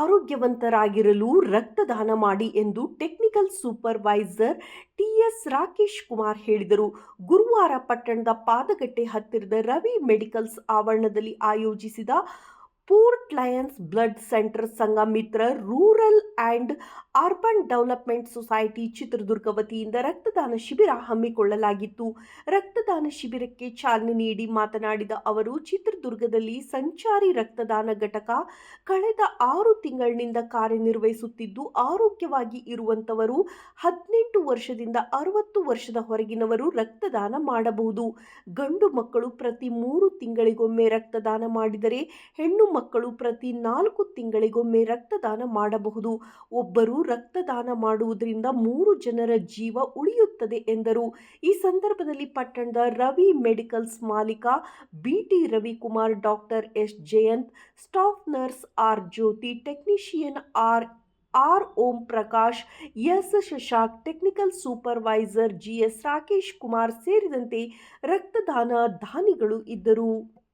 ಆರೋಗ್ಯವಂತರಾಗಿರಲು ರಕ್ತದಾನ ಮಾಡಿ ಎಂದು technical supervisor T S Rakesh Kumar ಹೇಳಿದರು. ಗುರುವಾರ ಪಟ್ಟಣದ ಪಾದಗಟ್ಟೆ ಹತ್ತಿರದ ರವಿ ಮೆಡಿಕಲ್ಸ್ ಆವರಣದಲ್ಲಿ ಆಯೋಜಿಸಿದ port Lions blood centre Sangha Mitra rural and urban development society Chitradurga ವತಿಯಿಂದ ರಕ್ತದಾನ ಶಿಬಿರ ಹಮ್ಮಿಕೊಳ್ಳಲಾಗಿತ್ತು. ರಕ್ತದಾನ ಶಿಬಿರಕ್ಕೆ ಚಾಲನೆ ನೀಡಿ ಮಾತನಾಡಿದ ಅವರು, ಚಿತ್ರದುರ್ಗದಲ್ಲಿ ಸಂಚಾರಿ ರಕ್ತದಾನ ಘಟಕ ಕಳೆದ ಆರು ತಿಂಗಳಿನಿಂದ ಕಾರ್ಯನಿರ್ವಹಿಸುತ್ತಿದ್ದು, ಆರೋಗ್ಯವಾಗಿ ಇರುವಂತವರು ಹದಿನೆಂಟು ವರ್ಷದಿಂದ ಅರವತ್ತು ವರ್ಷದ ಹೊರಗಿನವರು ರಕ್ತದಾನ ಮಾಡಬಹುದು. ಗಂಡು ಮಕ್ಕಳು ಪ್ರತಿ ಮೂರು ತಿಂಗಳಿಗೊಮ್ಮೆ ರಕ್ತದಾನ ಮಾಡಿದರೆ ಹೆಣ್ಣು ಮಕ್ಕಳು ಪ್ರತಿ ನಾಲ್ಕು ತಿಂಗಳಿಗೊಮ್ಮೆ ರಕ್ತದಾನ ಮಾಡಬಹುದು. ಒಬ್ಬರು ರಕ್ತದಾನ ಮಾಡುವುದರಿಂದ ಮೂರು ಜನರ ಜೀವ ಉಳಿಯುತ್ತದೆ ಎಂದರು. ಈ ಸಂದರ್ಭದಲ್ಲಿ ಪಟ್ಟಣದ ರವಿ ಮೆಡಿಕಲ್ಸ್ ಮಾಲೀಕ B T Ravikumar, doctor S Jayant, staff nurse R Jyothi, technician R R Om Prakash, S Shashank, technical supervisor G S Rakesh Kumar ಸೇರಿದಂತೆ ರಕ್ತದಾನ ದಾನಿಗಳು ಇದ್ದರು.